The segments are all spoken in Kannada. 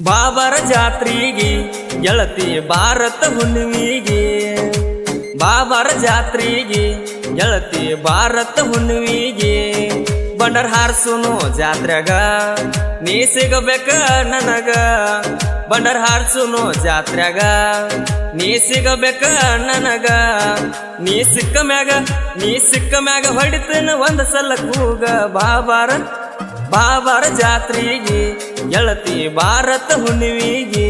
ಬಾಬರ ಜಾತ್ರೆಗೆ, ಗೆಳತಿ ಭಾರತ ಹುಣ್ಣಿಮೆಗೆ. ಬಾಬರ ಜಾತ್ರೆಗೆ, ಗೆಳತಿ ಭಾರತ ಹುಣ್ಣಿಮೆಗೆ. ಬಂಡರ್ ಹಾರ್ಸುನು ಜಾತ್ರೆಗ ನೀ ಸಿಗಬೇಕ ನನಗ. ಬಂಡರ್ ಹಾರ್ಸುನು ಜಾತ್ರೆಗ ನೀ ಸಿಗಬೇಕ ನನಗ. ನೀ ಸಿಕ್ಕ ಮ್ಯಾಗ, ನೀ ಸಿಕ್ಕ ಮ್ಯಾಗ ಹೊಡಿತನ ಒಂದ ಸಲ ಕೂಗ. ಬಾಬಾರ ಬಾಬಾರ ಜಾತ್ರೆಗೆ ಗೆಳತಿ ಭಾರತ ಹುಣ್ಣಿವಿಗೆ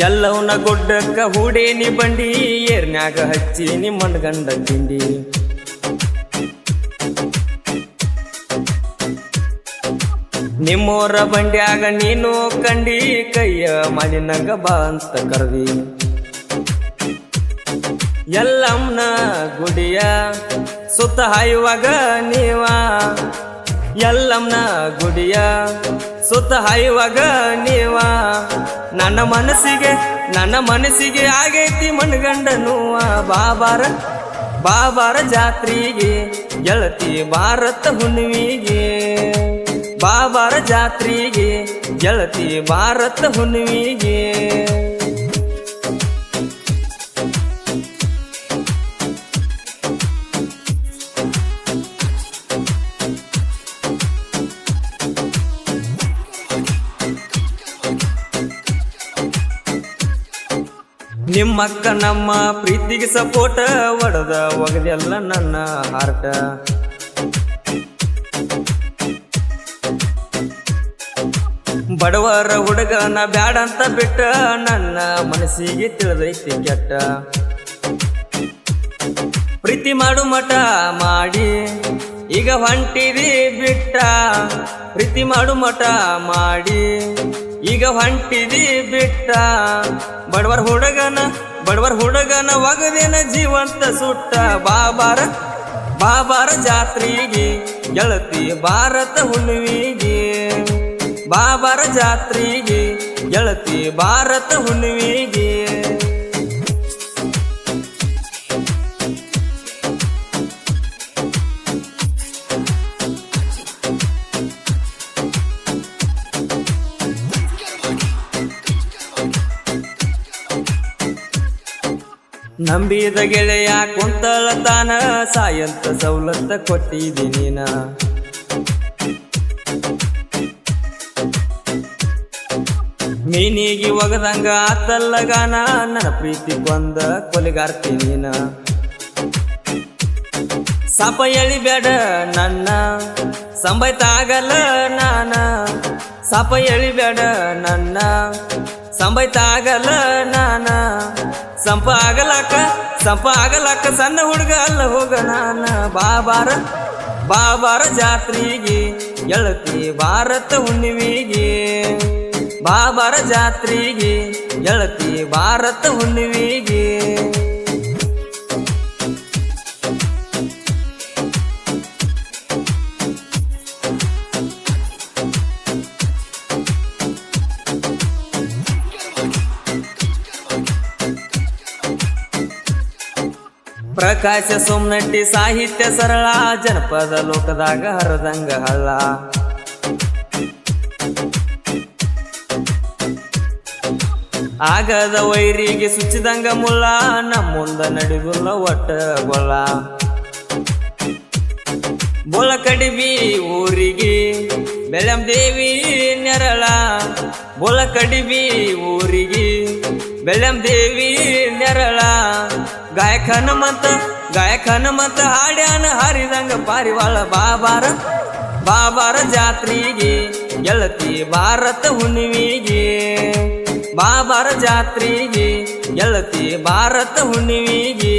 ಎಲ್ಲವನ್ನ ಗುಡ್ಡಕ್ಕ ಹೂಡೇನಿ ಬಂಡಿ ಏರ್ನ್ಯಾಗ ಹಚ್ಚೀನಿ ಗಂಡ ತಿಂಡಿ. ನಿಮ್ಮೋರ ಬಂಡ್ಯಾಗ ನೀನು ಕಂಡಿ, ಕೈಯ ಮಾಡಿ ನಂಗ ಬಾ ಅಂತ ಕರ್ದಿ. ಎಲ್ಲಮ್ಮನ ಗುಡಿಯ ಸುತ್ತ ಹಾಯುವಾಗ ನೀವ. ಎಲ್ಲಮ್ಮನ ಗುಡಿಯ ಸುತ್ತ ಹಾಯುವಾಗ ನೀವ. ನನ್ನ ಮನಸ್ಸಿಗೆ ನನ್ನ ಮನಸ್ಸಿಗೆ ಆಗೈತಿ ಮಣ್ಗಂಡನುವ ಬಾಬಾರ ಬಾಬಾರ ಜಾತ್ರೆಗೆ ಗೆಳತಿ ಭಾರತ ಹುಣ್ಣಿವಿಗೆ ಬಾಬಾರ ಜಾತ್ರೆಗೆ ಗೆಳತಿ ಭಾರತ ಹುಣ್ಣಿಗೆ ನಿಮ್ಮಕ್ಕ ನಮ್ಮ ಪ್ರೀತಿಗೆ ಸಪೋರ್ಟ ಒಡೆದ ಒಗದೆಲ್ಲ ನನ್ನ ಹಾರ್ಟ ಬಡವರ ಹುಡುಗನ ಬ್ಯಾಡಂತ ಬಿಟ್ಟ ನನ್ನ ಮನಸ್ಸಿಗೆ ತಿಳಿದೈತಿ ಕೆಟ್ಟ. ಪ್ರೀತಿ ಮಾಡು ಮಠ ಮಾಡಿ, ಈಗ ಹೊಂಟಿದಿ ಬಿಟ್ಟ. ಪ್ರೀತಿ ಮಾಡು ಮಠ ಮಾಡಿ, ಈಗ ಹೊಂಟಿದಿ ಬಿಟ್ಟ. ಬಡವರ ಹುಡುಗನ ಬಡವರ ಹುಡುಗನ ಒಗದೇನ ಜೀವಂತ ಸುಟ್ಟ. ಬಾಬಾರ ಬಾಬಾರ ಜಾತ್ರೆಗೆ, ಗೆಳತಿ ಭಾರತ ಹುಣ್ಣಿವಿಗೆ ಬಾಬಾರ ಜಾತ್ರೆಗೆ ಗೆಳತಿ ಭಾರತ ಹುಣ್ಣಿಮೆಗೆ. ನಂಬಿದ ಗೆಳೆಯ ಕುಂತಳ ತಾನ ಸಾಯಂತ ಸವಲತ್ತ ಕೊಟ್ಟಿದಿ ನೀನ ಮೀನಿಗೆ ಒಗದಂಗ ತಲ್ಲಗಾನ ನನ್ನ ಪ್ರೀತಿ ಬಂದ ಕೊಲೆಗಾರ್ತಿ ನೀನ. ಸಾಪ ಎಳಿಬೇಡ ನನ್ನ ಸಂಬೈತಾಗಲ್ಲ ನಾನ. ಸಾಪ ಎಳಿಬೇಡ ನನ್ನ ಸಂಬೈತಾಗಲ್ಲ ನಾನ. ಸಂಪ ಆಗಲಕ್ಕ ಸಂಪ ಆಗಲಕ್ಕ ಸಣ್ಣ ಹುಡುಗ ಅಲ್ಲ ಹೋಗ ನಾನ. ಬಾಬಾರ ಬಾಬಾರ ಜಾತ್ರೆಗೆ, ಎಳತಿ ಭಾರತ ಹುಣ್ಣಿವಿಗೆ ಬಾಬಾರ ಜಾತ್ರೆಗೆ ಎಳತಿ ಭಾರತ ಹುಣ್ಣಿವಿಗೆ. ಪ್ರಕಾಶ ಸೋಮನಟ್ಟಿ ಸಾಹಿತ್ಯ ಸರಳ ಜನಪದ ಲೋಕದಾಗ ಹರದಂಗ ಹಳ್ಳ. ಆಗದ ವೈರಿಗೆ ಸುಚ್ಚಿದಂಗ ಮುಲ್ಲ, ನಮ್ಮುಂದ ನಡೆದುಲ್ಲ ಒಟ್ಟ ಗೊಲ್ಲ. ಬೊಲ ಕಡಿಬಿ ಊರಿಗೆ ಬೆಳಂ ದೇವಿ ನೆರಳ. ಬೊಲ ಕಡಿಬಿ ಊರಿಗೆ ಬೆಳಂ ದೇವಿ ನೆರಳ. ಗಾಯಕನ ಮತ ಗಾಯಕನ ಮತ ಹಾಡ್ಯಾನ, ಹಾರಿದಂಗ ಪಾರಿವಾಳ ಬಾಬಾರ. ಬಾಬಾರ ಜಾತ್ರೆಗೆ, ಗೆಳತಿ ಭಾರತ ಹುಣ್ಣಿವಿಗೆ ಬಾಬಾರ ಜಾತ್ರೆಗೆ ಗೆಳತಿ ಭಾರತ ಹುಣ್ಣಿವಿಗೆ.